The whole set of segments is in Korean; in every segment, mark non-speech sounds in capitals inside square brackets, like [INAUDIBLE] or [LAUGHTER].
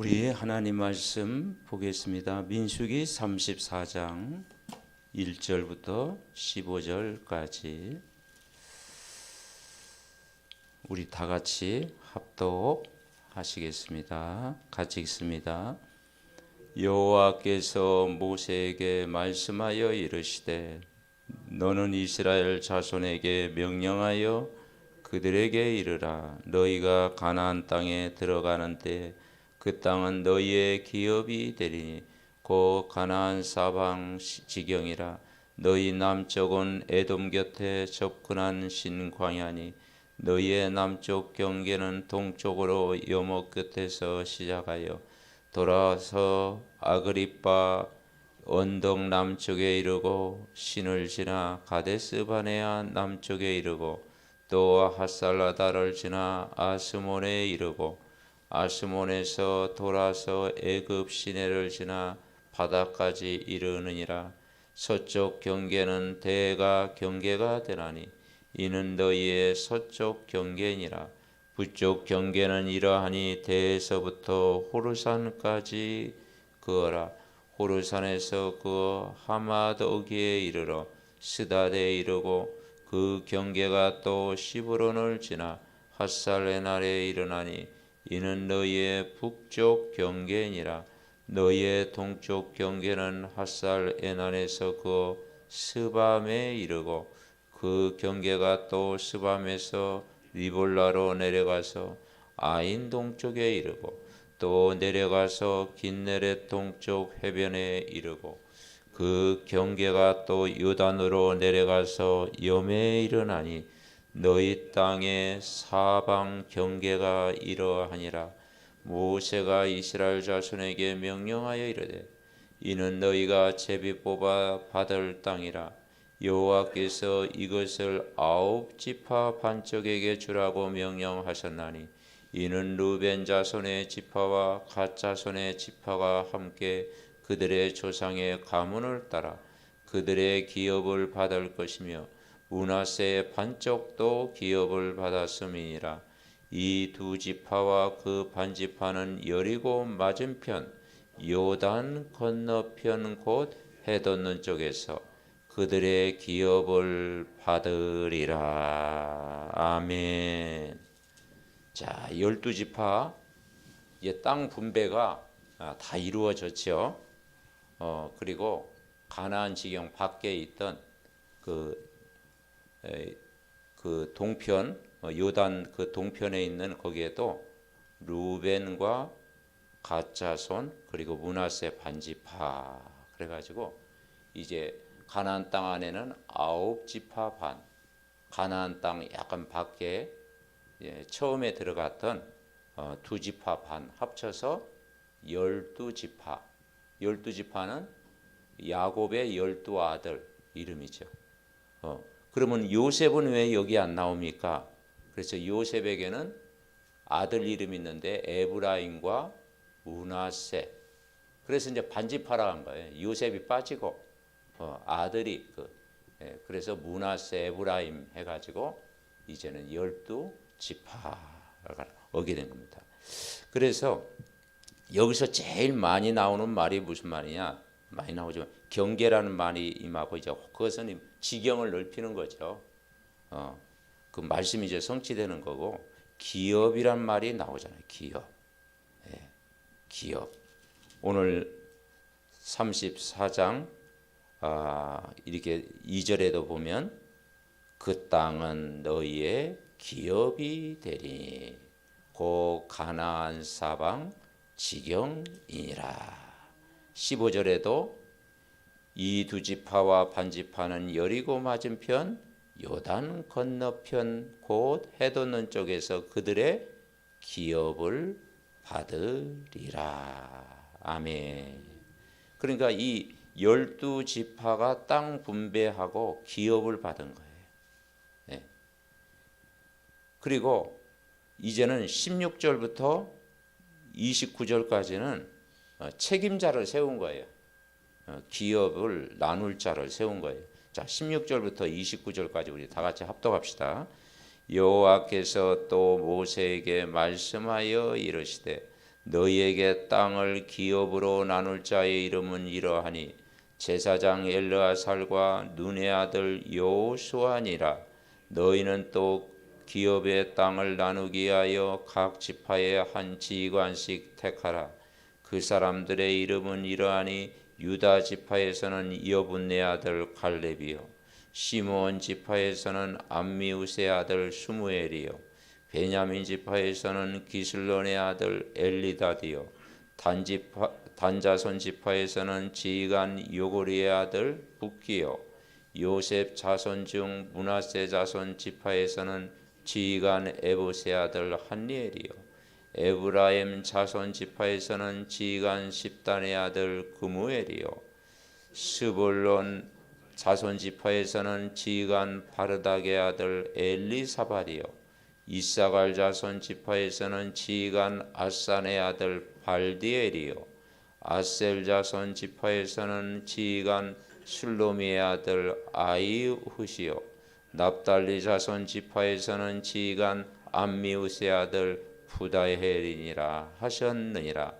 우리 하나님 말씀 보겠습니다. 민수기 34장 1절부터 15절까지 우리 다 같이 합독하시겠습니다. 같이 읽습니다. 여호와께서 모세에게 말씀하여 이르시되 너는 이스라엘 자손에게 명령하여 그들에게 이르라 너희가 가나안 땅에 들어가는 때 그 땅은 너희의 기업이 되리니 곧 가나안 사방 지경이라. 너희 남쪽은 에돔 곁에 접근한 신광야니 너희의 남쪽 경계는 동쪽으로 여목 끝에서 시작하여 돌아서 아그리빠 언덕 남쪽에 이르고 신을 지나 가데스 바네아 남쪽에 이르고 또 하살라다를 지나 아스몬에 이르고 아스몬에서 돌아서 애굽 시내를 지나 바다까지 이르느니라. 서쪽 경계는 대가 경계가 되나니 이는 너희의 서쪽 경계니라. 북쪽 경계는 이러하니 대에서부터 호르산까지 그어라. 호르산에서 그 하마드기에 이르러 스다데에 이르고 그 경계가 또 시브론을 지나 핫살레날에 이르나니 이는 너희의 북쪽 경계니라. 너희의 동쪽 경계는 핫살 에난에서 그 스밤에 이르고 그 경계가 또 스밤에서 리볼라로 내려가서 아인 동쪽에 이르고 또 내려가서 긴네렛 동쪽 해변에 이르고 그 경계가 또 요단으로 내려가서 염에 이르나니 너희 땅의 사방 경계가 이러하니라. 모세가 이스라엘 자손에게 명령하여 이르되 이는 너희가 제비 뽑아 받을 땅이라. 여호와께서 이것을 아홉 지파 반쪽에게 주라고 명령하셨나니 이는 루벤 자손의 지파와 갓 자손의 지파가 함께 그들의 조상의 가문을 따라 그들의 기업을 받을 것이며 문하세의 반쪽도 기업을 받았음이니라 이 두 지파와 그 반지파는 여리고 맞은편 요단 건너편 곧 해돋는 쪽에서 그들의 기업을 받으리라 아멘. 자 열두 지파 땅 분배가 아, 다 이루어졌죠. 어 그리고 가나안 지경 밖에 있던 그 그 동편 어, 요단 그 동편에 있는 거기에도 루벤과 가짜손 그리고 문하세 반지파. 그래가지고 이제 가나안 땅 안에는 아홉 지파 반. 가나안 땅 약간 밖에 예, 처음에 들어갔던 어, 두 지파 반 합쳐서 열두 지파. 열두 지파는 야곱의 열두 아들 이름이죠. 어, 그러면 요셉은 왜 여기 안 나옵니까? 그래서 요셉에게는 아들 이름이 있는데 에브라임과 우나세. 그래서 이제 반지파라 한 거예요. 요셉이 빠지고 어, 아들이 그 예, 그래서 문하세 에브라임 해가지고 이제는 열두 지파가 오게 된 겁니다. 그래서 여기서 제일 많이 나오는 말이 무슨 말이냐? 많이 나오지만 경계라는 말이 임하고 이제 그것은 지경을 넓히는 거죠. 어, 그 말씀이 이제 성취되는 거고 기업이란 말이 나오잖아요. 기업. 예, 기업. 오늘 34장 아, 이렇게 2절에도 보면 그 땅은 너희의 기업이 되리 고 가나안 사방 지경이니라. 15절에도 이 두 지파와 반지파는 여리고 맞은편 요단 건너편 곧 해돋는 쪽에서 그들의 기업을 받으리라. 아멘. 그러니까 이 열두 지파가 땅 분배하고 기업을 받은 거예요. 네. 그리고 이제는 16절부터 29절까지는 어, 책임자를 세운 거예요. 어, 기업을 나눌 자를 세운 거예요. 자, 16절부터 29절까지 우리 다 같이 합독합시다. 여호와께서 또 모세에게 말씀하여 이르시되 너희에게 땅을 기업으로 나눌 자의 이름은 이러하니 제사장 엘르아살과 눈의 아들 여호수아니라 너희는 또 기업의 땅을 나누기 위하여 각 지파의 한 지휘관씩 택하라 그 사람들의 이름은 이러하니 유다 지파에서는 여분네 아들 갈렙이요. 시므온 지파에서는 암미우스의 아들 수무엘이요. 베냐민 지파에서는 기슬론의 아들 엘리다디요. 단지파 단자손 지파에서는 지휘관 요고리의 아들 북기요. 요셉 자손 중 문하세 자손 지파에서는 지휘관 에보세 아들 한리엘이요 에브라임 자손 지파에서는 지휘관 십단의 아들 그무엘이요. 스볼론 자손 지파에서는 지휘관 바르닥의 아들 엘리사발이요. 이사갈 자손 지파에서는 지휘관 아산의 아들 발디엘이요. 아셀 자손 지파에서는 지휘관 술로미의 아들 아이후시요. 납달리 자손 지파에서는 지휘관 암미우스의 아들 부다헬이니라 하셨느니라.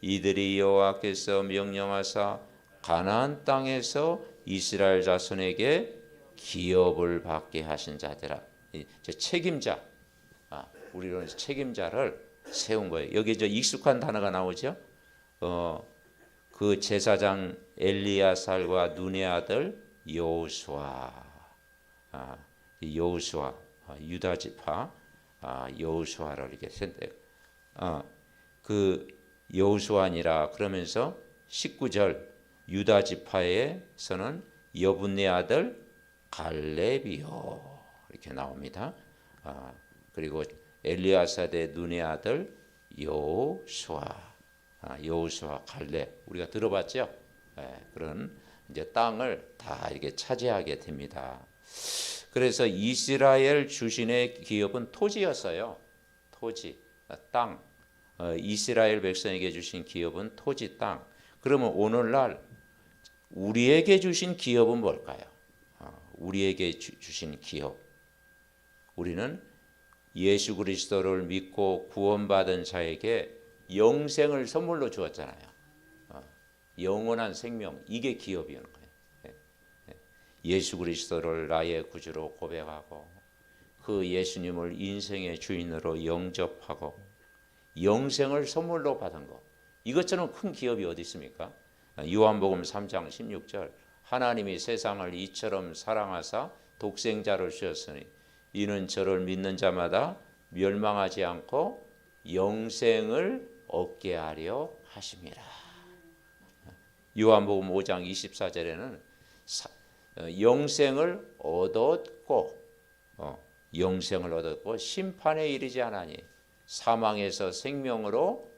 이들이 여호와께서 명령하사 가나안 땅에서 이스라엘 자손에게 기업을 받게 하신 자들아. 이 책임자. 아, 우리로는 책임자를 세운 거예요. 여기 저 익숙한 단어가 나오죠. 어, 그 제사장 엘리야살과 눈의 아들 여호수아, 아, 여호수아, 아, 유다 지파 아, 여호수아를 이렇게. 아, 그 여호수아니라 그러면서 19절 유다 지파에서는 여분네 아들 갈렙이요 이렇게 나옵니다. 아, 그리고 엘리아사대 눈의 아들 여호수아, 아, 여호수아 갈렙 우리가 들어봤죠? 예, 그런 이제 땅을 다 이렇게 차지하게 됩니다. 그래서 이스라엘 주신의 기업은 토지였어요. 토지, 아, 땅. 어, 이스라엘 백성에게 주신 기업은 토지, 땅. 그러면 오늘날 우리에게 주신 기업은 뭘까요? 어, 우리에게 주, 주신 기업. 우리는 예수 그리스도를 믿고 구원받은 자에게 영생을 선물로 주었잖아요. 어, 영원한 생명 이게 기업이었는 거예요. 예수 그리스도를 나의 구주로 고백하고 그 예수님을 인생의 주인으로 영접하고 영생을 선물로 받은 것 이것처럼 큰 기업이 어디 있습니까? 요한복음 3장 16절 하나님이 세상을 이처럼 사랑하사 독생자를 주셨으니 이는 저를 믿는 자마다 멸망하지 않고 영생을 얻게 하려 하심이라. 요한복음 5장 24절에는 어, 영생을 얻었고 어, 영생을 얻었고 심판에 이르지 않으니 사망에서 생명으로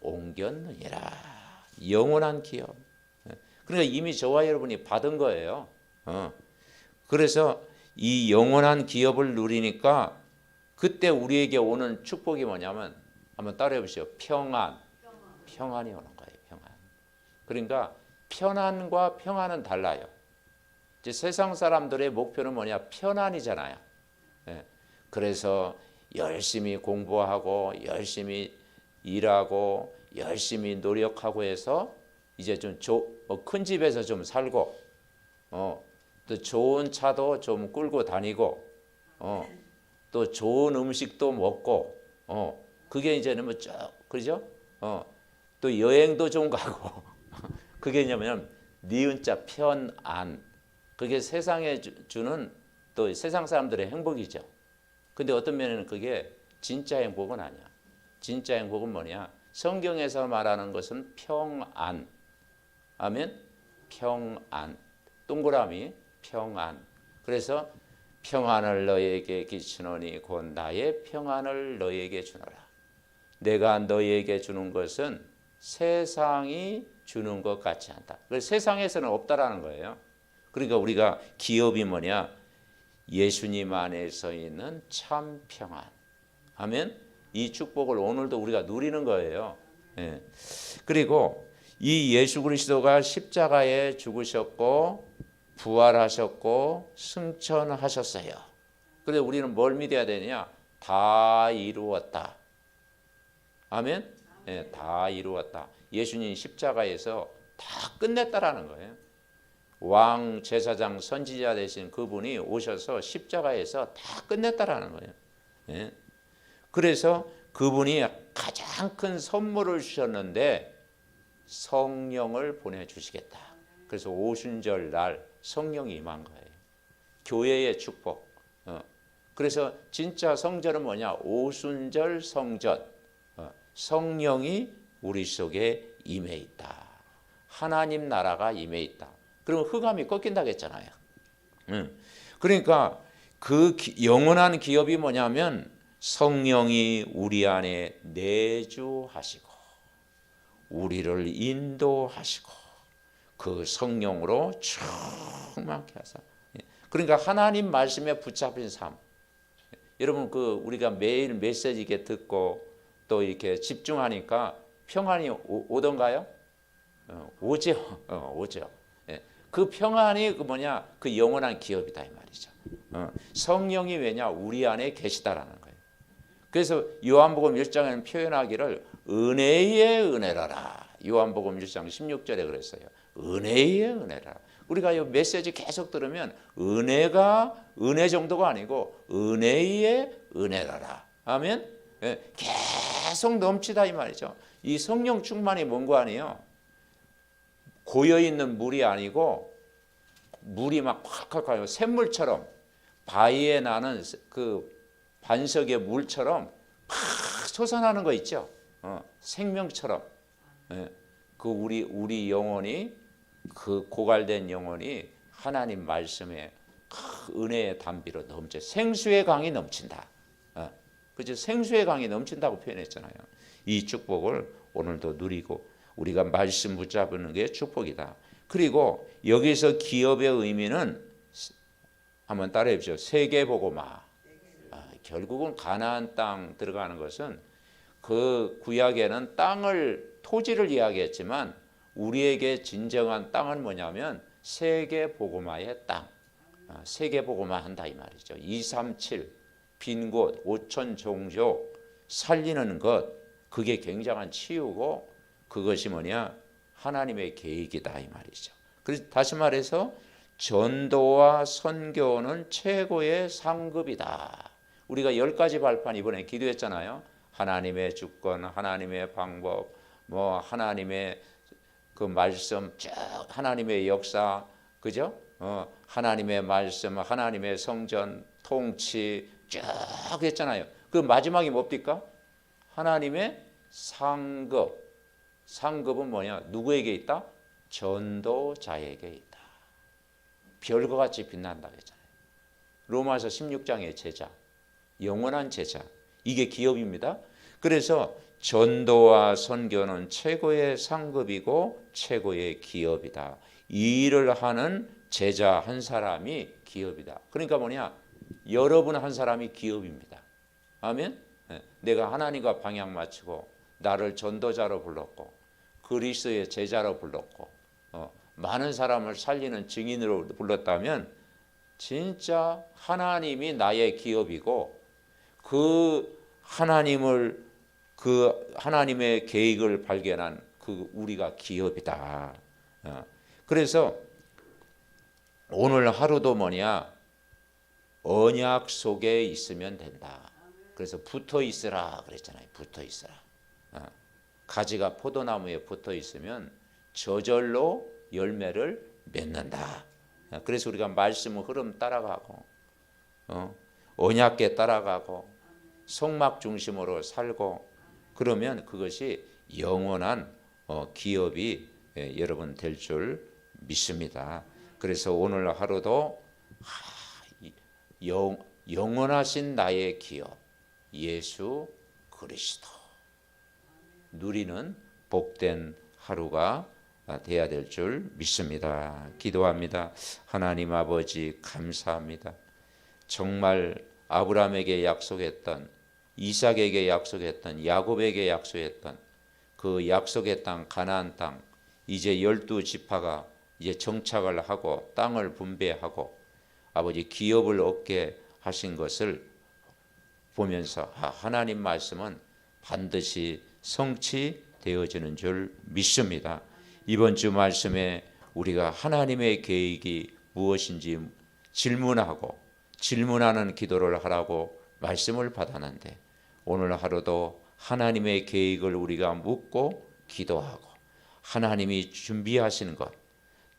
옮겼느니라. 영원한 기업. 그러니까 이미 저와 여러분이 받은 거예요. 어. 그래서 이 영원한 기업을 누리니까 그때 우리에게 오는 축복이 뭐냐면 한번 따라해 보시죠. 평안. 평안이 오는 거예요. 평안. 그러니까 편안과 평안은 달라요. 이제 세상 사람들의 목표는 뭐냐? 편안이잖아요. 예. 그래서 열심히 공부하고 열심히 일하고 열심히 노력하고 해서 이제 좀큰 어, 집에서 좀 살고 어, 또 좋은 차도 좀 끌고 다니고 어, 또 좋은 음식도 먹고 어, 그게 이제는 뭐 쭉 그러죠? 어, 또 여행도 좀 가고 [LAUGHS] 그게 뭐냐면 니은자 편안 그게 세상에 주는 또 세상 사람들의 행복이죠. 근데 어떤 면에는 그게 진짜 행복은 아니야. 진짜 행복은 뭐냐? 성경에서 말하는 것은 평안. 아멘. 평안. 동그라미 평안. 그래서 평안을 너에게 끼치노니 곧 나의 평안을 너에게 주노라. 내가 너에게 주는 것은 세상이 주는 것 같지 않다. 세상에서는 없다라는 거예요. 그러니까 우리가 기업이 뭐냐? 예수님 안에서 있는 참 평안. 아멘. 이 축복을 오늘도 우리가 누리는 거예요. 예. 그리고 이 예수 그리스도가 십자가에 죽으셨고 부활하셨고 승천하셨어요. 그런데 우리는 뭘 믿어야 되냐? 다 이루었다. 아멘. 예, 다 이루었다. 예수님 십자가에서 다 끝냈다라는 거예요. 왕 제사장 선지자 되신 그분이 오셔서 십자가에서 다 끝냈다라는 거예요. 예. 그래서 그분이 가장 큰 선물을 주셨는데 성령을 보내 주시겠다. 그래서 오순절 날 성령이 임한 거예요. 교회의 축복. 어. 그래서 진짜 성전은 뭐냐? 오순절 성전. 어. 성령이 우리 속에 임해 있다. 하나님 나라가 임해 있다. 그러면 흑암이 꺾인다고 했잖아요. 음. 그러니까 그 기, 영원한 기업이 뭐냐면 성령이 우리 안에 내주하시고 우리를 인도하시고 그 성령으로 충만케 하사. 예. 그러니까 하나님 말씀에 붙잡힌 삶. 여러분 그 우리가 매일 메시지 이렇게 듣고 또 이렇게 집중하니까 평안이 오, 오던가요? 어, 오죠. 어, 오죠. 예. 그 평안이 그 뭐냐? 그 영원한 기업이다 이 말이죠. 어, 성령이 왜냐? 우리 안에 계시다라는 거예요. 그래서 요한복음 1장에는 표현하기를 은혜의 은혜라라. 요한복음 1장 16절에 그랬어요. 은혜의 은혜라. 우리가 이 메시지 계속 들으면 은혜가 은혜 정도가 아니고 은혜의 은혜라라. 아멘. 예, 계속 넘치다 이 말이죠. 이 성령 충만이 뭔 거 아니에요? 고여 있는 물이 아니고 물이 막 콸콸 콸 샘물처럼 바위에 나는 그 반석의 물처럼 팍 솟아나는 거 있죠. 어, 생명처럼. 예, 그 우리 우리 영혼이 그 고갈된 영혼이 하나님 말씀에 그 은혜의 담비로 넘쳐 생수의 강이 넘친다. 어, 그죠? 생수의 강이 넘친다고 표현했잖아요. 이 축복을 오늘도 누리고 우리가 말씀 붙잡는 게 축복이다. 그리고 여기서 기업의 의미는 한번 따라해 보죠. 세계 보고마. 아, 결국은 가나안 땅 들어가는 것은 그 구약에는 땅을 토지를 이야기했지만 우리에게 진정한 땅은 뭐냐면 세계 보고마의 땅. 아, 세계 보고마 한다 이 말이죠. 237 빈곳 5천 종족 살리는 것 그게 굉장한 치유고 그것이 뭐냐 하나님의 계획이다 이 말이죠. 그래서 다시 말해서 전도와 선교는 최고의 상급이다. 우리가 열 가지 발판 이번에 기도했잖아요. 하나님의 주권, 하나님의 방법, 뭐 하나님의 그 말씀, 쭉 하나님의 역사, 그죠? 어, 하나님의 말씀, 하나님의 성전, 통치 쭉 했잖아요. 그 마지막이 뭡니까? 하나님의 상급. 상급은 뭐냐? 누구에게 있다? 전도자에게 있다. 별과 같이 빛난다 했잖아요. 로마서 16장의 제자, 영원한 제자. 이게 기업입니다. 그래서 전도와 선교는 최고의 상급이고 최고의 기업이다. 이 일을 하는 제자 한 사람이 기업이다. 그러니까 뭐냐? 여러분 한 사람이 기업입니다. 아멘. 네. 내가 하나님과 방향 맞추고 나를 전도자로 불렀고 그리스도의 제자로 불렀고 어, 많은 사람을 살리는 증인으로 불렀다면 진짜 하나님이 나의 기업이고 그 하나님을 그 하나님의 계획을 발견한 그 우리가 기업이다. 어, 그래서 오늘 하루도 뭐냐 언약 속에 있으면 된다. 그래서 붙어 있으라 그랬잖아요. 붙어 있으라. 어, 가지가 포도나무에 붙어 있으면 저절로 열매를 맺는다. 어, 그래서 우리가 말씀 흐름 따라가고 어, 언약계 따라가고 성막 중심으로 살고 그러면 그것이 영원한 어, 기업이 예, 여러분 될 줄 믿습니다. 그래서 오늘 하루도 영, 영원하신 나의 기업 예수 그리스도 누리는 복된 하루가 돼야 될 줄 믿습니다. 기도합니다. 하나님 아버지 감사합니다. 정말 아브라함에게 약속했던 이삭에게 약속했던 야곱에게 약속했던 그 약속의 땅 가나안 땅 이제 열두 지파가 이제 정착을 하고 땅을 분배하고 아버지 기업을 얻게 하신 것을 보면서 하나님 말씀은 반드시 성취되어지는 줄 믿습니다. 이번 주 말씀에 우리가 하나님의 계획이 무엇인지 질문하고 질문하는 기도를 하라고 말씀을 받았는데 오늘 하루도 하나님의 계획을 우리가 묻고 기도하고 하나님이 준비하신 것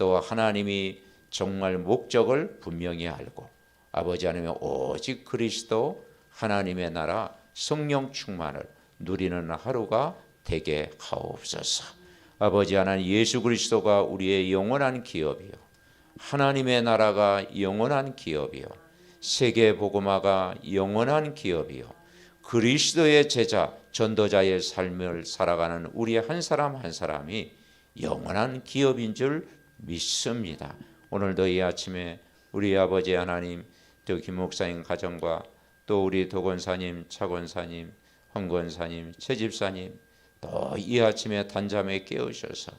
또 하나님이 정말 목적을 분명히 알고 아버지 하나님 오직 그리스도 하나님의 나라 성령 충만을 누리는 하루가 되게 하옵소서. 아버지 하나님 예수 그리스도가 우리의 영원한 기업이요 하나님의 나라가 영원한 기업이요 세계 복음화가 영원한 기업이요 그리스도의 제자 전도자의 삶을 살아가는 우리 한 사람 한 사람이 영원한 기업인 줄 믿습니다. 오늘도 이 아침에 우리 아버지 하나님 또 김목사님 가정과 또 우리 도건사님, 차건사님, 황건사님, 최 집사님 또 이 아침에 단잠에 깨우셔서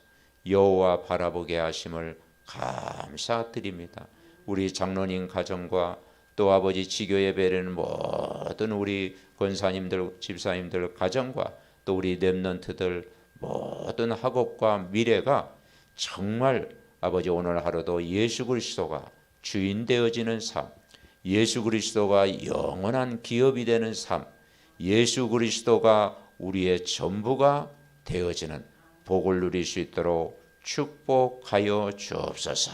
여호와 바라보게 하심을 감사드립니다. 우리 장로님 가정과 또 아버지 지교 예배는 모든 우리 권사님들, 집사님들 가정과 또 우리 렘넌트들 모든 학업과 미래가 정말 아버지 오늘 하루도 예수 그리스도가 주인 되어지는 삶, 예수 그리스도가 영원한 기업이 되는 삶, 예수 그리스도가 우리의 전부가 되어지는 복을 누릴 수 있도록 축복하여 주옵소서.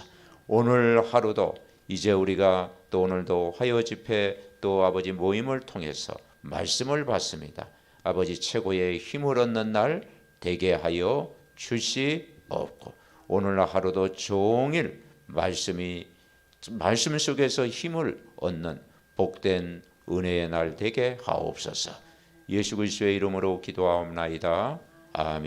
오늘 하루도 이제 우리가 또 오늘도 화요 집회 또 아버지 모임을 통해서 말씀을 받습니다. 아버지 최고의 힘을 얻는 날 되게 하여 주시옵고 오늘 하루도 종일 말씀이 말씀 속에서 힘을 얻는 복된 은혜의 날 되게 하옵소서. 예수 그리스도의 이름으로 기도하옵나이다. 아멘.